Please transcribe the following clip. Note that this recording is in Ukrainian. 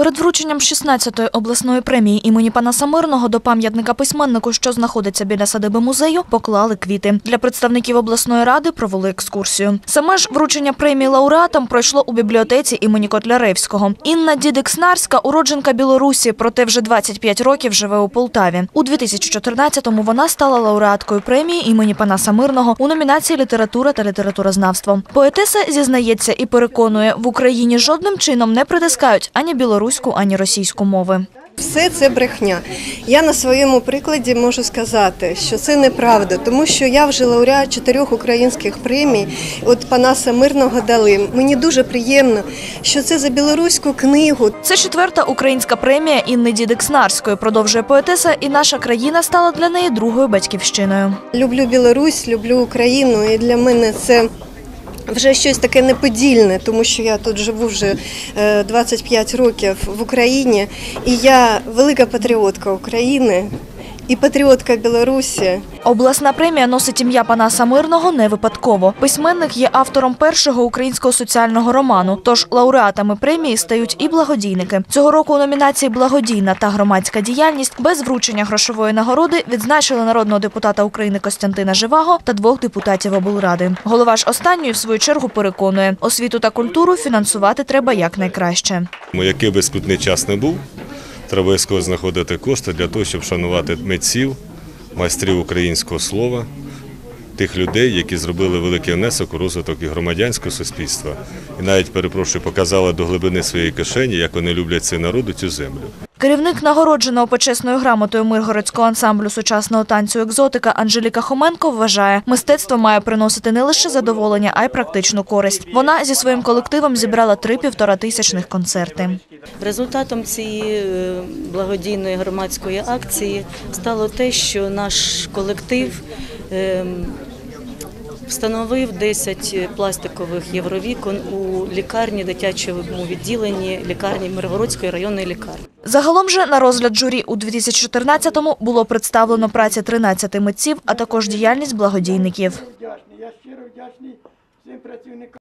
Перед врученням 16-ї обласної премії імені Панаса Мирного до пам'ятника письменнику, що знаходиться біля садиби музею, поклали квіти. Для представників обласної ради провели екскурсію. Саме ж вручення премії лауреатам пройшло у бібліотеці імені Котляревського. Інна Дідик-Снарська – уродженка Білорусі, проте вже 25 років живе у Полтаві. У 2014-му вона стала лауреаткою премії імені Панаса Мирного у номінації «Література та літературознавство». Поетеса зізнається і переконує, в Україні жодним чином не притискають ані білоруську, ані російську мови. Все це брехня. Я на своєму прикладі можу сказати, що це неправда, тому що я вже лауреат чотирьох українських премій. От Панаса Мирного дали. Мені дуже приємно, що це за білоруську книгу. Це четверта українська премія Інни Дідик-Снарської, продовжує поетеса, і наша країна стала для неї другою батьківщиною. Люблю Білорусь, люблю Україну, і для мене це. Вже щось таке неподільне, тому що я тут живу вже е, 25 років в Україні, і я велика патріотка України і патріотка Білорусі. Обласна премія носить ім'я Панаса Мирного не випадково. Письменник є автором першого українського соціального роману. Тож лауреатами премії стають і благодійники. Цього року у номінації Благодійна та громадська діяльність без вручення грошової нагороди відзначили народного депутата України Костянтина Живаго та двох депутатів облради. Голова ж останньої в свою чергу переконує, освіту та культуру фінансувати треба якнайкраще. Який би скрутний час не був, треба обов'язково знаходити кошти для того, щоб шанувати митців, майстрів українського слова, тих людей, які зробили великий внесок у розвиток і громадянського суспільства. І навіть, перепрошую, показали до глибини своєї кишені, як вони люблять цей народ і цю землю. Керівник нагородженого почесною грамотою Миргородського ансамблю сучасного танцю екзотика Анжеліка Хоменко вважає, мистецтво має приносити не лише задоволення, а й практичну користь. Вона зі своїм колективом зібрала три півтора тисячних концерти. Результатом цієї е, благодійної громадської акції стало те, що наш колектив ем, встановив 10 пластикових євровікон у лікарні, дитячому відділенні лікарні Миргородської районної лікарні. Загалом же на розгляд журі у 2014-му було представлено праця 13 митців, а також діяльність благодійників. Я щиро вдячний всім працівникам.